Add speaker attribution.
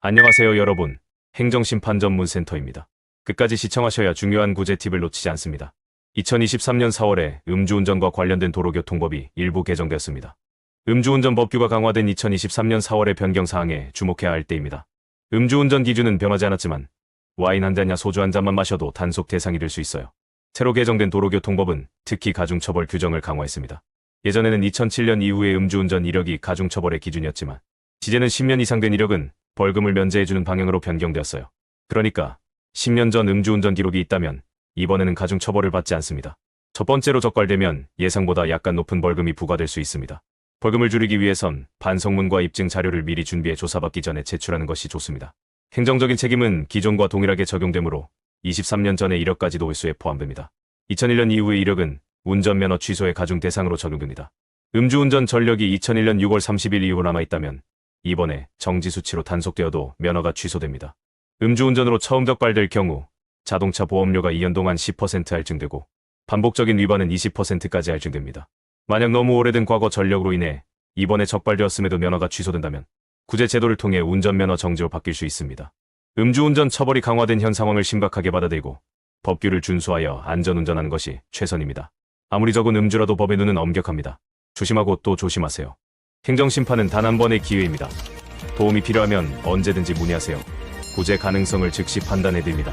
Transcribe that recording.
Speaker 1: 안녕하세요 여러분. 행정심판 전문센터입니다. 끝까지 시청하셔야 중요한 구제 팁을 놓치지 않습니다. 2023년 4월에 음주운전과 관련된 도로교통법이 일부 개정되었습니다. 음주운전 법규가 강화된 2023년 4월의 변경사항에 주목해야 할 때입니다. 음주운전 기준은 변하지 않았지만 와인 한 잔이나 소주 한 잔만 마셔도 단속 대상이 될 수 있어요. 새로 개정된 도로교통법은 특히 가중처벌 규정을 강화했습니다. 예전에는 2007년 이후에 음주운전 이력이 가중처벌의 기준이었지만 이제는 10년 이상 된 이력은 벌금을 면제해주는 방향으로 변경되었어요. 그러니까 10년 전 음주운전 기록이 있다면 이번에는 가중 처벌을 받지 않습니다. 첫 번째로 적발되면 예상보다 약간 높은 벌금이 부과될 수 있습니다. 벌금을 줄이기 위해선 반성문과 입증 자료를 미리 준비해 조사받기 전에 제출하는 것이 좋습니다. 행정적인 책임은 기존과 동일하게 적용되므로 23년 전의 이력까지도 횟수에 포함됩니다. 2001년 이후의 이력은 운전면허 취소의 가중 대상으로 적용됩니다. 음주운전 전력이 2001년 6월 30일 이후 남아있다면 이번에 정지 수치로 단속되어도 면허가 취소됩니다. 음주운전으로 처음 적발될 경우 자동차 보험료가 2년 동안 10% 할증되고 반복적인 위반은 20%까지 할증됩니다. 만약 너무 오래된 과거 전력으로 인해 이번에 적발되었음에도 면허가 취소된다면 구제 제도를 통해 운전면허 정지로 바뀔 수 있습니다. 음주운전 처벌이 강화된 현 상황을 심각하게 받아들이고 법규를 준수하여 안전운전하는 것이 최선입니다. 아무리 적은 음주라도 법의 눈은 엄격합니다. 조심하고 또 조심하세요. 행정심판은 단 한 번의 기회입니다. 도움이 필요하면 언제든지 문의하세요. 구제 가능성을 즉시 판단해드립니다.